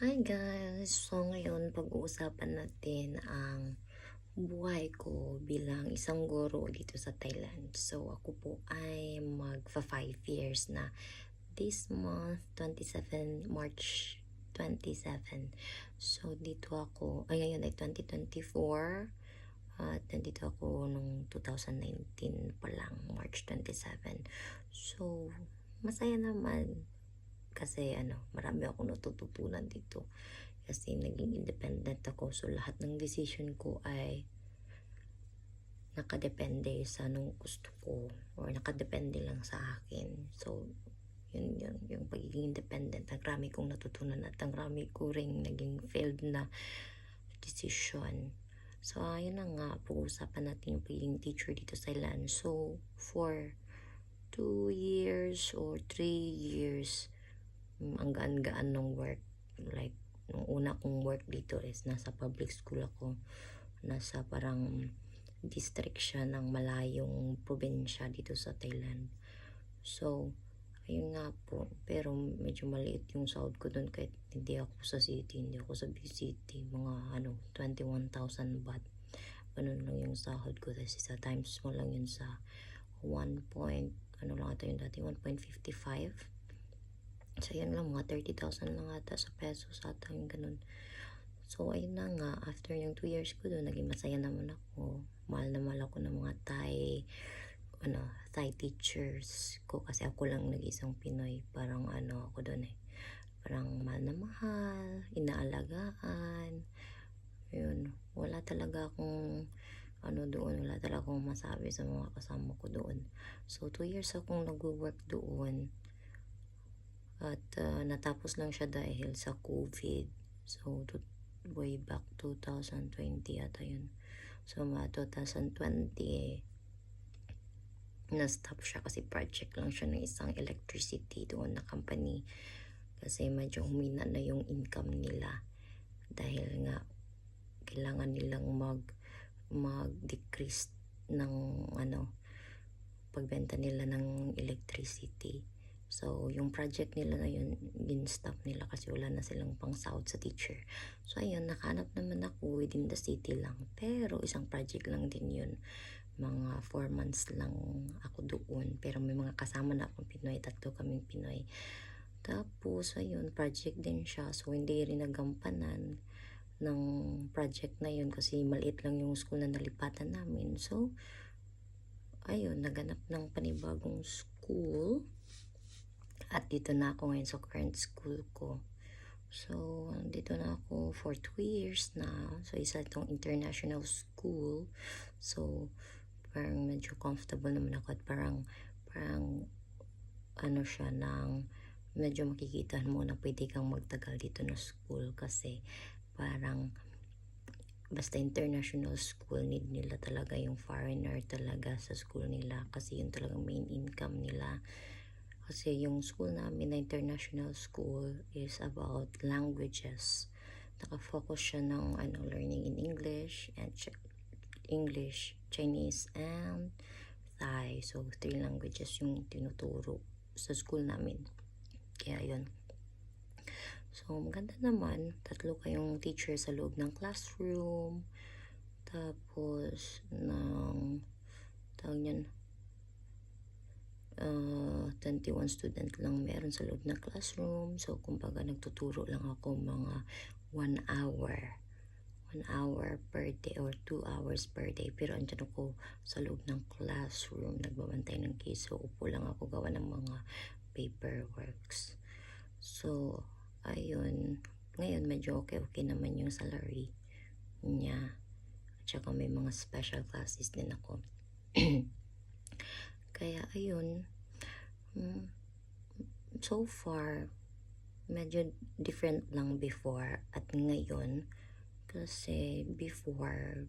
Hi guys! So ngayon pag-uusapan natin ang buhay ko bilang isang guro dito sa Thailand. So ako po ay magfa 5 years na this month 27 March 27. So dito ako, ay ngayon ay 2024 at nandito ako nung 2019 pa lang, March 27. So masaya naman kasi ano, marami akong natututunan dito. Kasi naging independent ako. So, lahat ng decision ko ay nakadepende sa anong gusto ko or nakadepende lang sa akin. So, yun yun, yung pagiging independent. Ang rami kong natutunan at ang rami ko ring naging failed na decision. So, ayun na nga, pag-uusapan natin yung pagiging teacher dito sa Ilan. So, for two years or three years, ang gaan-gaan ng work. Like, nung una kong work dito is nasa public school ako. Nasa parang district siya ng malayong probinsya dito sa Thailand. So, ayun nga po. Pero medyo maliit yung sahod ko doon kahit hindi ako sa city, hindi ako sa big city. Mga ano, 21,000 baht. Ganun lang yung sahod ko. Kasi sa times mo lang yun sa 1 point, ano lang ito yung dati, 1.55 So, yun lang, mga 30,000 lang ata sa pesos ata yung ganun. So, ayun na nga, after yung 2 years ko doon, naging masaya naman ako. Mahal na mahal ako ng mga Thai, ano, Thai teachers ko kasi ako lang nag-isang Pinoy. Parang ano ako doon eh. Parang mahal na mahal, inaalagaan. Yun, wala talaga akong ano doon, wala talaga akong masabi sa mga kasama ko doon. So, 2 years akong nag-work doon. At uh, natapos lang siya dahil sa COVID. So, to, way back 2020 ata yun. So, mga 2020, na-stop siya kasi project lang siya ng isang electricity doon na company. Kasi medyo humina na yung income nila. Dahil nga, kailangan nilang mag mag-decrease ng ano pagbenta nila ng electricity. So, yung project nila na yun, gin-stop nila kasi wala na silang pang sahod sa teacher. So, ayun, nakahanap naman ako within the city lang. Pero, isang project lang din yun. Mga 4 months lang ako doon. Pero may mga kasama na akong Pinoy. Tatlo kaming Pinoy. Tapos, ayun, project din siya. So, hindi rin nagampanan ng project na yun kasi maliit lang yung school na nalipatan namin. So, ayun, naganap ng panibagong school at dito na ako ngayon sa current school ko. So, dito na ako for two years na. So, isa itong international school. So, parang medyo comfortable naman ako at parang, parang, ano siya, ng medyo makikita mo na pwede kang magtagal dito na school kasi parang basta international school need nila talaga yung foreigner talaga sa school nila kasi yun talagang main income nila kasi yung school namin na international school is about languages. Nakafocus siya ng ano, learning in English and Ch- English, Chinese, and Thai. So, three languages yung tinuturo sa school namin. Kaya yun. So, maganda naman. Tatlo kayong teacher sa loob ng classroom. Tapos, ng, tawag niyan, uh, 21 student lang meron sa loob ng classroom. So, kumbaga, nagtuturo lang ako mga 1 hour. 1 hour per day or 2 hours per day. Pero andyan ako sa loob ng classroom, nagbabantay ng case. So, upo lang ako gawa ng mga paperworks. So, ayun. Ngayon, medyo okay-okay naman yung salary niya. At saka may mga special classes din ako. Kaya, ayun. Mm, So far, medyo different lang before at ngayon. Kasi before,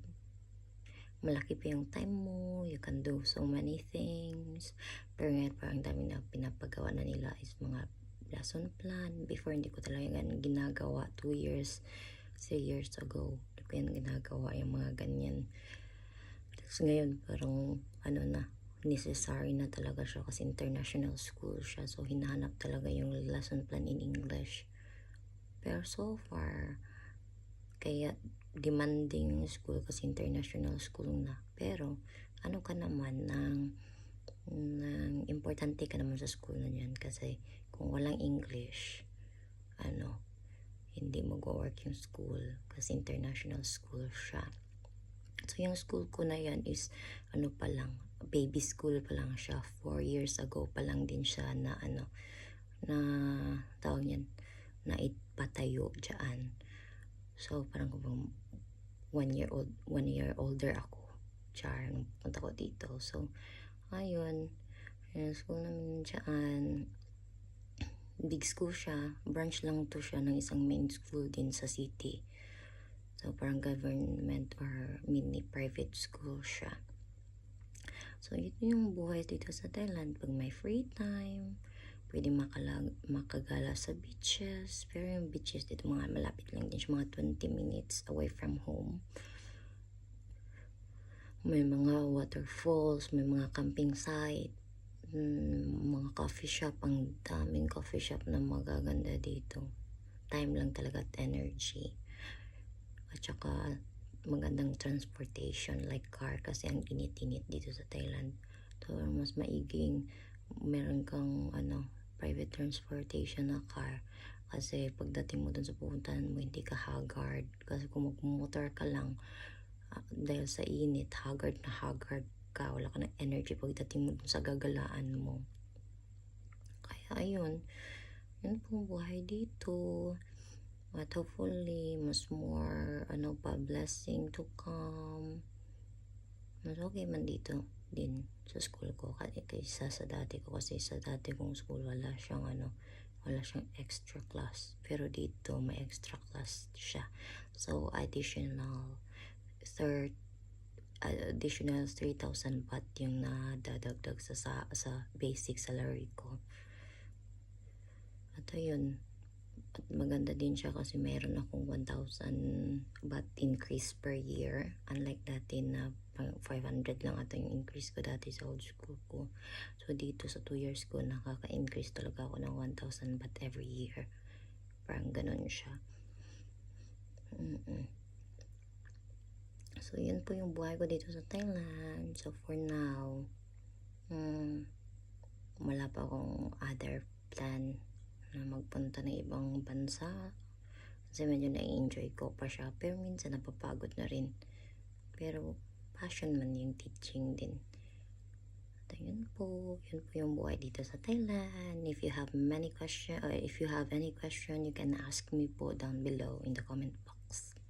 malaki pa yung time mo, you can do so many things. Pero ngayon parang dami na pinapagawa na nila is mga lesson plan. Before, hindi ko talaga yan ginagawa. Two years, three years ago, hindi ko yan ginagawa yung mga ganyan. Tapos ngayon, parang ano na, necessary na talaga siya kasi international school siya. So, hinahanap talaga yung lesson plan in English. Pero so far, kaya demanding school kasi international school na. Pero, ano ka naman, ng, ng importante ka naman sa school na yan. Kasi, kung walang English, ano, hindi mag-work yung school. Kasi international school siya. So, yung school ko na yan is, ano pa lang, baby school pa lang siya. Four years ago pa lang din siya na, ano, na, tawag yan, na ipatayo dyan. So, parang kung one year old, one year older ako. Char, nung punta ko dito. So, ayun. Yung school namin dyan, big school siya. Branch lang to siya ng isang main school din sa city. So, parang government or mini private school siya. So, ito yung buhay dito sa Thailand. Pag may free time, pwede makalag, makagala sa beaches. Pero yung beaches dito, mga malapit lang din. Mga 20 minutes away from home. May mga waterfalls, may mga camping site, mm, mga coffee shop. Ang daming coffee shop na magaganda dito. Time lang talaga at energy. At saka, magandang transportation like car kasi ang init-init dito sa Thailand. So, mas maiging meron kang ano, private transportation na car. Kasi pagdating mo dun sa pupuntahan mo, hindi ka haggard. Kasi kung magmumotor ka lang, ah, dahil sa init, haggard na haggard ka. Wala ka ng energy pagdating mo dun sa gagalaan mo. Kaya ayun, yun po ang buhay dito. But hopefully, mas more, ano pa, blessing to come. Mas okay man dito din sa school ko. Kaysa sa dati ko. Kasi sa dati kong school wala siyang ano wala siyang extra class. Pero dito may extra class siya. So additional third additional 3,000 baht yung nadadagdag sa, sa sa basic salary ko. At ayun at maganda din siya kasi meron akong 1,000 baht increase per year. Unlike dati na pang 500 lang ata yung increase ko dati sa old school ko. So dito sa 2 years ko nakaka-increase talaga ako ng 1,000 baht every year. Parang ganun siya. Mm-mm. So yun po yung buhay ko dito sa Thailand. So for now, mm, wala pa akong other plan magpunta ng ibang bansa. Kasi medyo na-enjoy ko pa siya. Pero minsan napapagod na rin. Pero passion man yung teaching din. At yun po, yun po yung buhay dito sa Thailand. If you have many question or if you have any question, you can ask me po down below in the comment box.